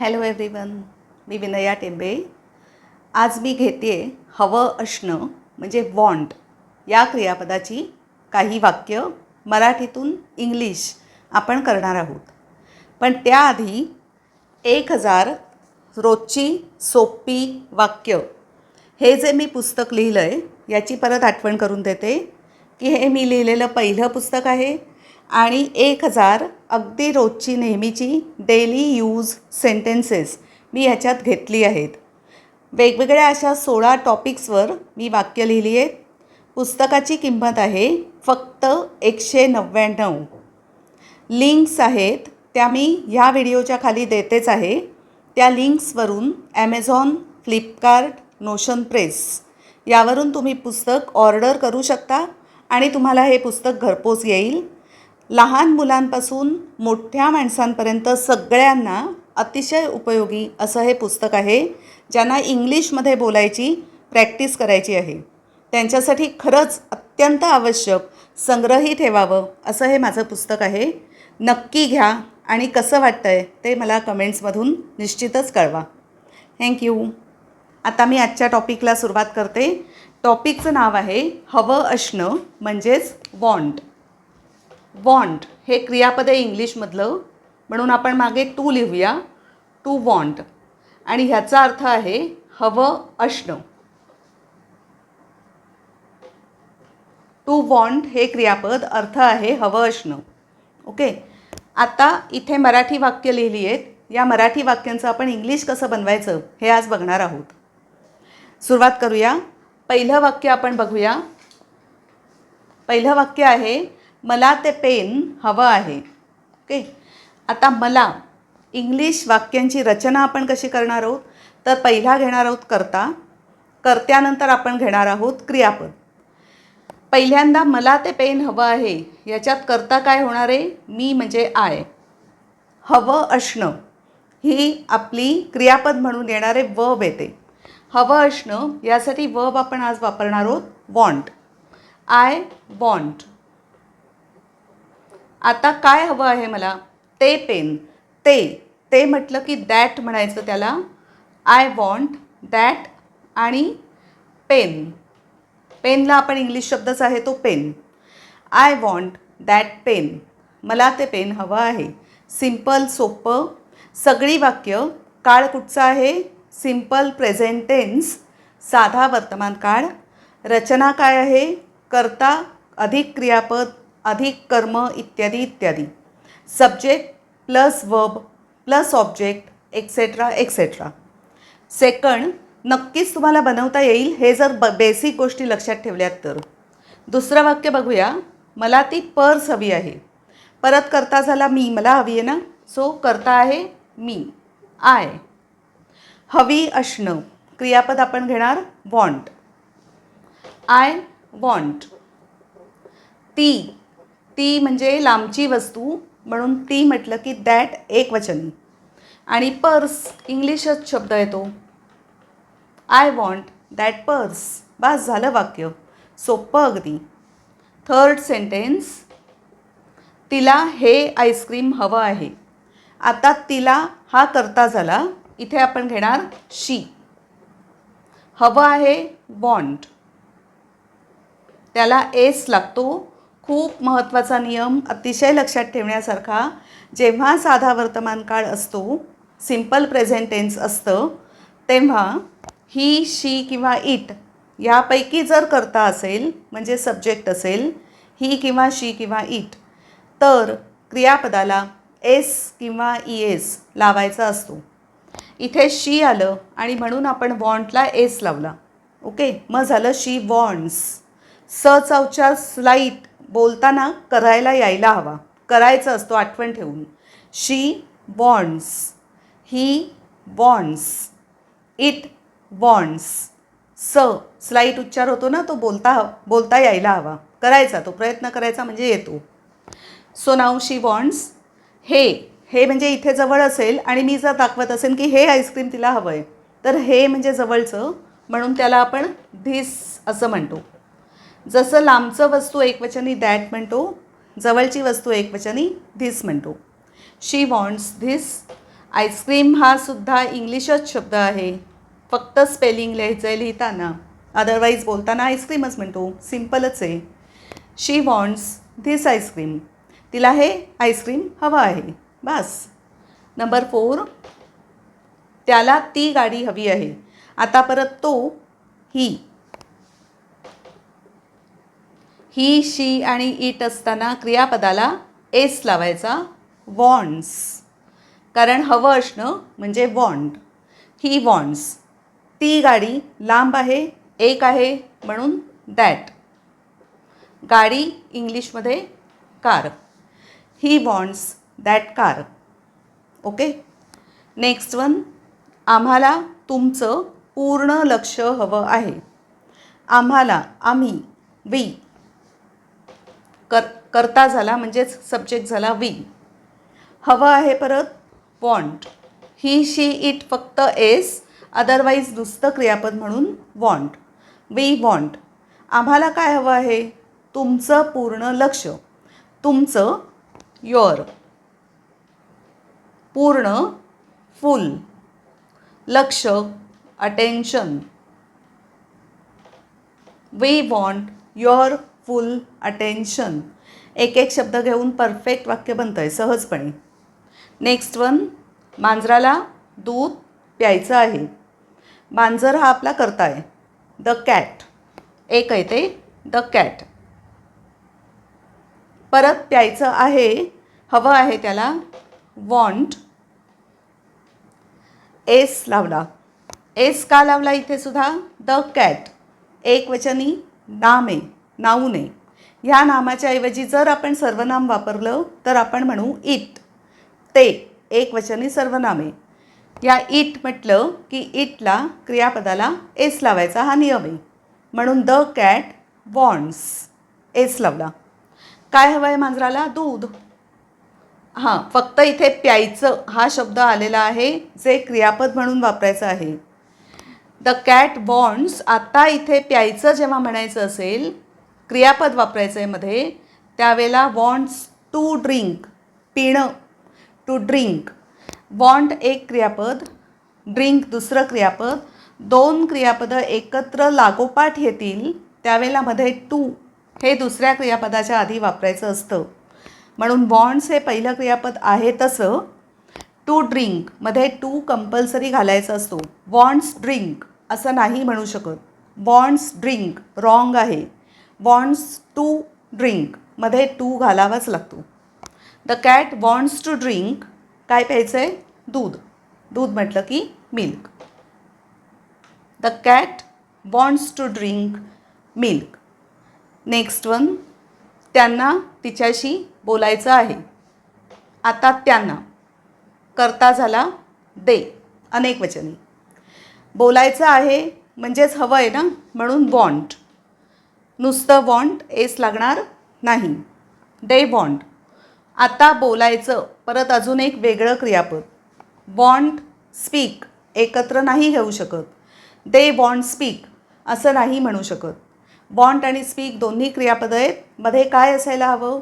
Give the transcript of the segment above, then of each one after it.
Hello everyone मी विनया टेंबे. आज मी घेते हवं असणं म्हणजे वॉन्ट या क्रियापदाची काही वाक्य मराठीतून इंग्लिश आपण करणार आहोत. पण त्याआधी एक हजार रोजची सोपी वाक्य. हे जे मी पुस्तक लिहिलं आहे याची परत आठवण करून देते की हे मी लिहिलेलं पहिलं पुस्तक आहे आणि एक हजार अगदी रोजची नेहमीची डेली यूज सेंटेन्सेस मी ह्याच्यात घेतली आहेत. वेगवेगळ्या अशा सोळा टॉपिक्सवर मी वाक्य लिहिली आहेत. पुस्तकाची किंमत आहे फक्त एकशे नव्याण्णव. लिंक्स आहेत त्या मी ह्या व्हिडिओच्या खाली देतेच आहे. त्या लिंक्सवरून ॲमेझॉन फ्लिपकार्ट नोशन प्रेस यावरून तुम्ही पुस्तक ऑर्डर करू शकता आणि तुम्हाला हे पुस्तक घरपोच येईल. लहान मुलांपासून मोठ्या माणसांपर्यंत सगळ्यांना अतिशय उपयोगी असं हे पुस्तक आहे ज्यांना इंग्लिशमध्ये बोलायची प्रॅक्टिस करायची आहे. त्यांच्यासाठी खरंच अत्यंत आवश्यक संग्रही ठेवावं असं हे माझं पुस्तक आहे. नक्की घ्या आणि कसं वाटतं आहे ते मला कमेंट्समधून निश्चितच कळवा. थँक्यू आता मी आजच्या टॉपिकला सुरुवात करते. टॉपिकचं नाव आहे हवं असणं म्हणजेच वॉन्ट. वॉन्ट हे क्रियापद आहे इंग्लिशमधलं. म्हणून आपण मागे टू लिहूया. टू वॉन्ट आणि ह्याचा अर्थ आहे हवं असणं टू वॉन्ट हे क्रियापद अर्थ आहे हवं असणं ओके? आता इथे मराठी वाक्य लिहिली आहेत या मराठी वाक्यांचं आपण इंग्लिश कसं बनवायचं हे आज बघणार आहोत. सुरुवात करूया. पहिलं वाक्य आपण बघूया. पहिलं वाक्य आहे मला ते पेन हवं आहे. ओके? आता मला इंग्लिश वाक्यांची रचना आपण कशी करणार आहोत? तर पहिला घेणार आहोत करता कर्त्यानंतर आपण घेणार आहोत क्रियापद. पहिल्यांदा मला ते पेन हवं आहे याच्यात करता काय होणार आहे? मी म्हणजे आय. हवं असणं ही आपली क्रियापद म्हणून येणारे वब येते हवं असणं यासाठी वब आपण आज वापरणार आहोत वॉन्ट आय वॉन्ट आता काय हवं आहे मला? ते पेन. ते. ते म्हटलं की दॅट म्हणायचं त्याला. आय वॉन्ट दॅट आणि पेन. पेनला आपण इंग्लिश शब्दच आहे तो pen. I want that pen. मला ते पेन हवं आहे. सिंपल सोपं. सगळी वाक्य काळ कुठचा आहे? सिंपल प्रेझेंट टेन्स साधा वर्तमान काळ. रचना काय आहे? करता अधिक क्रियापद अधिक कर्म इत्यादी इत्यादी. Subject plus verb plus object etcetera etcetera second नक्कीच तुम्हाला बनवता येईल हे जर ब बेसिक गोष्टी लक्षात ठेवल्यात तर. दुसरं वाक्य बघूया. मला ती पर्स हवी आहे. परत करता झाला मी. मला हवी आहे ना? सो करता आहे मी. आय हवी असणं क्रियापद आपण घेणार वॉन्ट आय वॉन्ट ती ती म्हणजे लांबची वस्तू म्हणून ती म्हटलं की दॅट एक वचनी. आणि पर्स इंग्लिशच शब्द येतो आय वॉन्ट दॅट पर्स बास झालं वाक्य. सोपं अगदी. थर्ड सेंटेन्स तिला हे आईस्क्रीम हवं आहे. आता तिला हा करता झाला. इथे आपण घेणार शी हवं आहे वॉन्ट त्याला एस लागतो. खूप महत्त्वाचा नियम अतिशय लक्षात ठेवण्यासारखा जेव्हा साधा वर्तमान काळ असतो सिंपल प्रेझेंट टेन्स असतं तेव्हा ही शी किंवा इट यापैकी जर करता असेल म्हणजे सब्जेक्ट असेल ही किंवा शी किंवा इट तर क्रियापदाला एस किंवा ई एस लावायचा असतो. इथे शी आलं आणि म्हणून आपण वॉन्टला एस लावला. ओके? मग झालं शी वॉन्ट्स सचा उच्चार स्लाईट बोलताना करायला यायला हवा. करायचा असतो आठवण ठेवून. She wants he wants it wants S slight उच्चार होतो ना तो बोलता बोलता यायला हवा. करायचा तो प्रयत्न करायचा म्हणजे येतो. सो नाव शी बॉन्ड्स हे हे म्हणजे इथे जवळ असेल आणि मी जर दाखवत असेल की हे आईस्क्रीम तिला हवं आहे तर हे म्हणजे जवळचं म्हणून त्याला आपण धिस असं म्हणतो. जसं लांबचं वस्तू एकवचनी दॅट म्हणतो जवळची वस्तू एकवचनी धिस म्हणतो. शी वॉन्ट्स धिस आईस्क्रीम हा सुद्धा इंग्लिशच शब्द आहे. फक्त स्पेलिंग लिहायचं आहे लिहिताना. अदरवाईज बोलताना आईस्क्रीमच म्हणतो. सिम्पलच आहे. शी वॉन्ट्स धिस आईस्क्रीम तिला हे आईस्क्रीम हवं आहे. बस. नंबर फोर त्याला ती गाडी हवी आहे. आता परत तो ही ही शी आणि इट असताना क्रियापदाला एस लावायचा वॉन्ट्स कारण हवं असणं म्हणजे वॉन्ट ही वॉन्ट्स ती गाडी लांब आहे एक आहे म्हणून दॅट. गाडी इंग्लिशमध्ये car. He wants that car. Okay? Next one. आम्हाला तुमचं पूर्ण लक्ष हवं आहे. आम्हाला आम्ही वी. करता झाला म्हणजेच सब्जेक्ट झाला वी हवं आहे परत वॉन्ट ही शी इट फक्त एस अदरवाईज नुसतं क्रियापद म्हणून वॉन्ट वी वॉन्ट आम्हाला काय हवं आहे? तुमचं पूर्ण लक्ष. तुमचं युअर पूर्ण फुल लक्ष attention we want your full attention एक एक शब्द घेऊन परफेक्ट वाक्य बनतं आहे सहजपणे. नेक्स्ट वन मांजराला दूध प्यायचं आहे. मांजर हा आपला करता आहे द कॅट एक आहे ते. द कॅट परत प्यायचं आहे हवं आहे त्याला. वॉन्ट एस लावला. एस का लावला इथे सुद्धा? द कॅट एक वचनी नाम आहे नाऊन आहे ह्या नामाच्या ऐवजी जर आपण सर्वनाम वापरलं तर आपण म्हणू इट ते एक वचनी या इट म्हटलं की इटला क्रियापदाला एस लावायचा हा नियम आहे. म्हणून द कॅट वॉन्ट्स. एस लावला. काय हवं आहे मांजराला? दूध. हां फक्त इथे प्यायचं हा शब्द आलेला आहे जे क्रियापद म्हणून वापरायचं आहे. द कॅट बॉन्ड्स आता इथे प्यायचं जेव्हा म्हणायचं असेल क्रियापद वापरायचं आहे मध्ये त्यावेळेला वॉन्ट्स टू ड्रिंक पिणं टू ड्रिंक वॉन्ट एक क्रियापद ड्रिंक दुसरं क्रियापद दोन क्रियापदं एकत्र लागोपाठ येतील त्यावेळेला मध्ये टू हे दुसऱ्या क्रियापदाच्या आधी वापरायचं असतं. म्हणून वॉन्ट्स हे पहिलं क्रियापद आहे तसं टू ड्रिंकमध्ये टू कंपल्सरी घालायचा असतो. वॉन्ट्स ड्रिंक असं नाही म्हणू शकत. वॉन्ट्स ड्रिंक रॉंग आहे. वॉन्ट्स टू ड्रिंकमध्ये टू घालावाच लागतो. The cat wants to drink काय प्यायचं आहे दूध. दूध म्हटलं की milk the cat wants to drink milk next one त्यांना तिच्याशी बोलायचं आहे. आता त्यांना. करता झाला दे. अनेक वचने. बोलायचं आहे म्हणजेच हवं आहे ना? म्हणून वॉन्ट नुसतं वॉन्ट एस लागणार नाही. दे वॉन्ट आता बोलायचं परत अजून एक वेगळं क्रियापद. वॉन्ट स्पीक एकत्र नाही घेऊ शकत. दे वॉन्ट स्पीक असं नाही म्हणू शकत. वॉन्ट आणि स्पीक दोन्ही क्रियापद आहेत. मध्ये काय असायला हवं?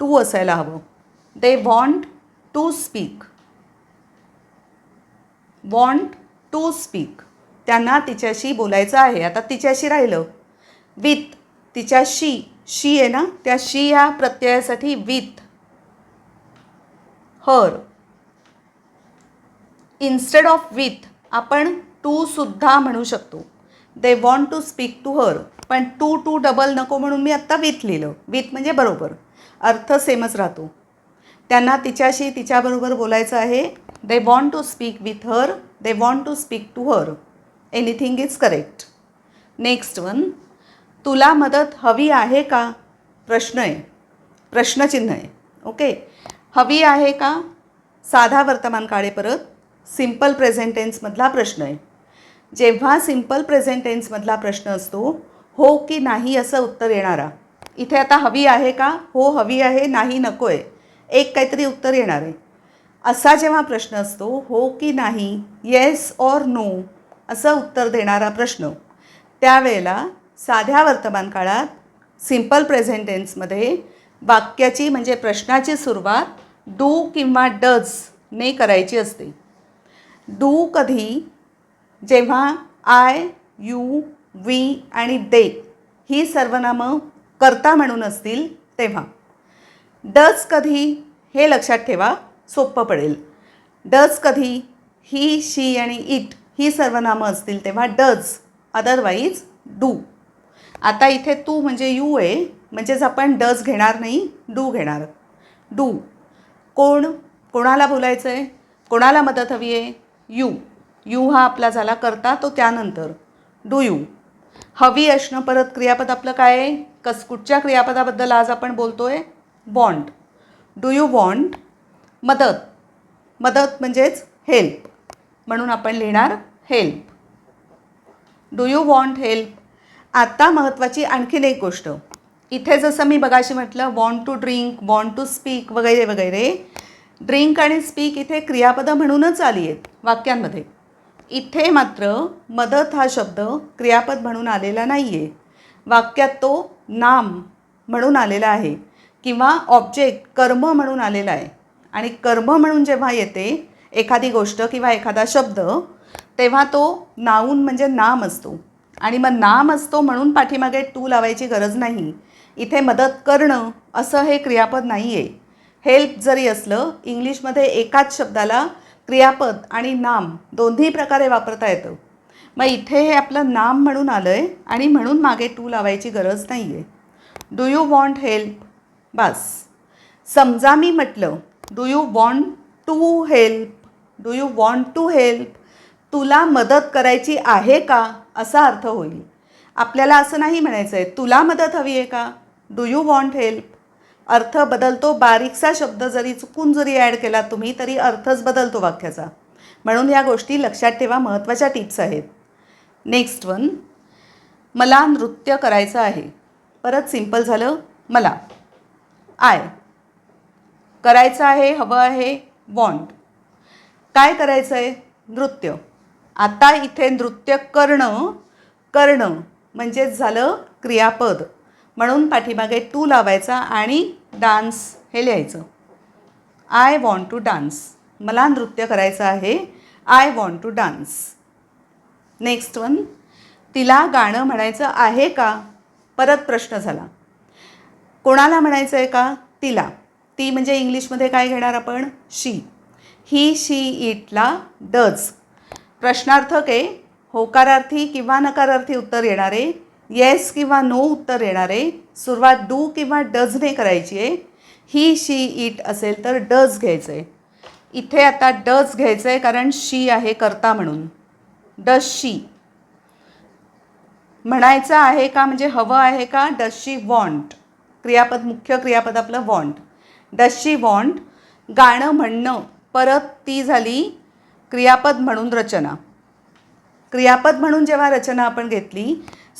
टू असायला हवं. They want to speak want to speak त्यांना तिच्याशी बोलायचं आहे. आता तिच्याशी राहिलं. विथ तिच्याशी शी आहे ना? त्या शी या प्रत्ययासाठी with. Her instead of with आपण टू सुद्धा म्हणू शकतो. They want to speak to her पण टू टू डबल नको म्हणून मी आत्ता विथ लिहिलं. विथ म्हणजे बरोबर. अर्थ सेमच राहतो. त्यांना तिच्याशी तिच्याबरोबर बोलायचं आहे. They want to speak with her they want to speak to her anything is correct next one तुला मदत हवी आहे का? प्रश्न आहे. प्रश्नचिन्ह आहे. ओके हवी आहे का? साधा वर्तमान काळे परत सिंपल प्रेझेंट टेन्समधला प्रश्न आहे. जेव्हा सिंपल प्रेझेंट टेन्समधला प्रश्न असतो हो की नाही असं उत्तर येणारा. इथे आता हवी आहे का? हो हवी आहे नाही नको आहे. एक काहीतरी उत्तर येणार आहे. असा जेव्हा प्रश्न असतो हो की नाही येस ऑर नो असं उत्तर देणारा प्रश्न. त्यावेळेला साध्या वर्तमान काळात सिंपल प्रेझेंट टेन्समध्ये वाक्याची म्हणजे प्रश्नाची सुरुवात डू किंवा डज ने करायची असते. डू कधी? जेव्हा आय यू वी आणि दे ही सर्वनामं कर्ता म्हणून असतील तेव्हा. डज कधी? हे लक्षात ठेवा सोपं पडेल. डज कधी? ही शी आणि इट ही सर्वनामं असतील तेव्हा डज अदरवाईज डू आता इथे तू म्हणजे यू आहे म्हणजेच आपण डज घेणार नाही डू घेणार. डू. कोण? कोणाला बोलायचं आहे कोणाला मदत हवी आहे? यू. यू हा आपला झाला करता तो त्यानंतर. Do you. हवी असणं परत क्रियापद आपलं काय आहे? कस कुठच्या क्रियापदाबद्दल आज आपण बोलतो आहे वॉन्ट डू यू वॉन्ट मदत? मदत म्हणजेच हेल्प. म्हणून आपण लिहिणार help. Do you want help? आत्ता महत्त्वाची आणखीन एक गोष्ट. इथे जसं मी बघाशी म्हटलं want to drink want to speak वगैरे वगैरे. ड्रिंक आणि स्पीक इथे क्रियापदं म्हणूनच आली आहेत वाक्यांमध्ये. इथे मात्र मदत हा शब्द क्रियापद म्हणून आलेला नाही आहे वाक्यात तो नाम म्हणून आलेला आहे किंवा ऑब्जेक्ट कर्म म्हणून आलेला आहे. आणि कर्म म्हणून जेव्हा येते एखादी गोष्ट किंवा एखादा शब्द तेव्हा तो नाऊन म्हणजे नाम असतो. आणि मग नाम असतो म्हणून पाठीमागे टू लावायची गरज नाही. इथे मदत करणं असं हे क्रियापद नाही आहे हेल्प जरी असलं इंग्लिशमध्ये एकाच शब्दाला क्रियापद आणि नाम दोन्ही प्रकारे वापरता येतं. मग इथे हे आपलं नाम म्हणून आलं आहे आणि म्हणून मागे टू लावायची गरज नाही आहे डू यू वॉन्ट हेल्प बस. समजा मी म्हटलं do you want to help do you want to help तुला मदत करायची आहे का? असा अर्थ होईल. आपल्याला असं नाही म्हणायचं आहे तुला मदत हवी आहे का? डू यू वॉन्ट हेल्प अर्थ बदलतो बारीकसा शब्द जरी चुकून जरी ॲड केला तुम्ही तरी अर्थच बदलतो वाक्याचा. म्हणून या गोष्टी लक्षात ठेवा महत्त्वाच्या टिप्स आहेत. नेक्स्ट वन मला नृत्य करायचं आहे. परत सिंपल झालं मला. आय करायचं आहे हवं आहे वॉन्ट काय करायचं आहे नृत्य. आता इथे नृत्य करणं करणं म्हणजेच झालं क्रियापद. म्हणून पाठीमागे टू लावायचा आणि डान्स हे लिहायचं. आय वॉन्ट टू डान्स मला नृत्य करायचं आहे. I want to dance next one तिला गाणं म्हणायचं आहे का? परत प्रश्न झाला. कोणाला म्हणायचं आहे का? तिला. ती म्हणजे इंग्लिशमध्ये काय घेणार आपण? शी ही शी इटला डज प्रश्नार्थक आहे होकारार्थी किंवा नकारार्थी उत्तर येणारे येस किंवा नो उत्तर येणारे सुरुवात डू किंवा डजने करायची आहे. ही शी इट असेल तर डज घ्यायचं आहे इथे आता डज घ्यायचं आहे कारण शी आहे करता म्हणून. डज शी म्हणायचं आहे का म्हणजे हवं आहे का? डज शी वॉन्ट क्रियापद मुख्य क्रियापद आपलं वॉन्ट डज शी वॉन्ट गाणं म्हणणं. परत ती झाली क्रियापद म्हणून रचना. क्रियापद म्हणून जेव्हा रचना आपण घेतली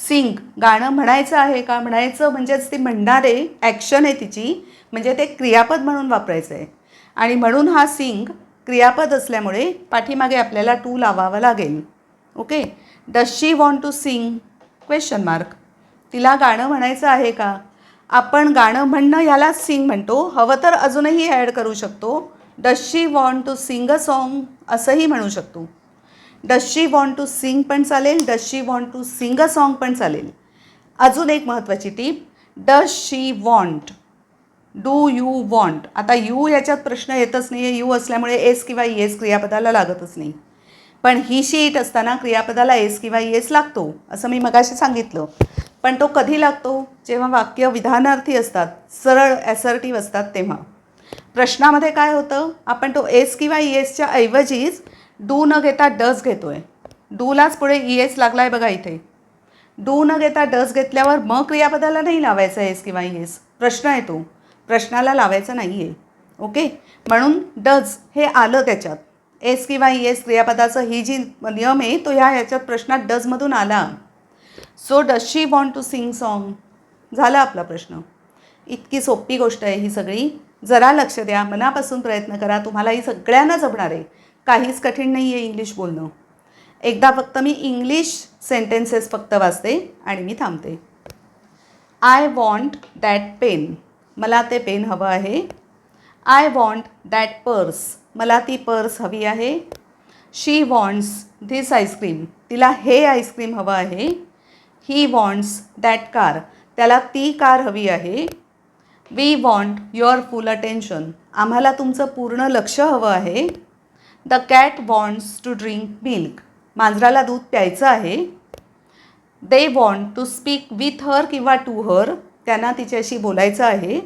सिंग गाणं म्हणायचं आहे का? म्हणायचं म्हणजेच ती म्हणणारे ॲक्शन आहे तिची म्हणजे ते क्रियापद म्हणून वापरायचं आहे आणि म्हणून हा सिंग क्रियापद असल्यामुळे पाठीमागे आपल्याला टू लावावा लागेल. Okay? Does she want to sing question mark तिला गाणं म्हणायचं आहे का? आपण गाणं म्हणणं ह्याला सिंग म्हणतो. हवं तर अजूनही ॲड करू शकतो. Does she want to sing a song असंही म्हणू शकतो. Does she want to sing पण चालेल? Does she want to sing a song पण चालेल? अजून एक महत्त्वाची टीप does she want do you want आता यू याच्यात प्रश्न येतच नाही आहे यू असल्यामुळे एस किंवा येस क्रियापदाला लागतच नाही. पण ही शीट असताना क्रियापदाला एस किंवा येस लागतो असं मी मगाशी सांगितलं. पण तो कधी लागतो? जेव्हा वाक्य विधानार्थी असतात सरळ ॲसर्टिव्ह असतात तेव्हा. प्रश्नामध्ये काय होतं? आपण तो एस किंवा ई एसच्या ऐवजीच डू न घेता डस घेतो आहे डूलाच पुढे ई एस लागला आहे बघा इथे. डू न घेता डस घेतल्यावर मग क्रियापदाला नाही लावायचं एस किंवा ई एस प्रश्न आहे तो. प्रश्नाला लावायचा नाही आहे ओके? म्हणून डज हे आलं त्याच्यात. एस किंवा ई एस क्रियापदाचं ही जी नियम आहे तो ह्या ह्याच्यात प्रश्नात डजमधून आला. So does she want to sing song झाला आपला प्रश्न. इतकी सोपी गोष्ट आहे ही सगळी. जरा लक्ष द्या मनापासून प्रयत्न करा तुम्हाला ही सगळ्यांना जमणार आहे. काहीच कठीण नाही आहे इंग्लिश बोलणं. एकदा फक्त मी इंग्लिश सेंटेन्सेस फक्त वाचते आणि मी थांबते. आय वॉन्ट दॅट पेन मला ते पेन हवं आहे. आय वॉन्ट दॅट पर्स मला ती पर्स हवी आहे. शी वॉन्ट्स धिस आईस्क्रीम तिला हे आईस्क्रीम हवं आहे. ही वॉन्ट्स दॅट कार त्याला ती कार हवी आहे. We want your full attention आम्हाला तुमचं पूर्ण लक्ष हवं आहे. The cat wants to drink milk मांजराला दूध प्यायचं आहे. They want to speak with her किंवा टू हर त्यांना तिच्याशी बोलायचं आहे.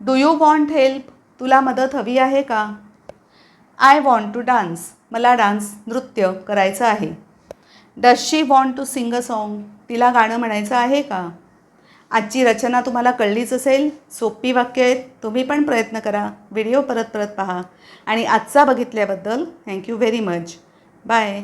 डू यू वॉन्ट हेल्प तुला मदत हवी आहे का? आय वॉन्ट टू डान्स मला डान्स नृत्य करायचं आहे. Does she want to sing a song तिला गाणं म्हणायचं आहे का? आजची रचना तुम्हाला कळलीच असेल सोपी वाक्य आहेत तुम्ही पण प्रयत्न करा व्हिडिओ परत परत पहा. आणि आजचा बघितल्याबद्दल thank you very much bye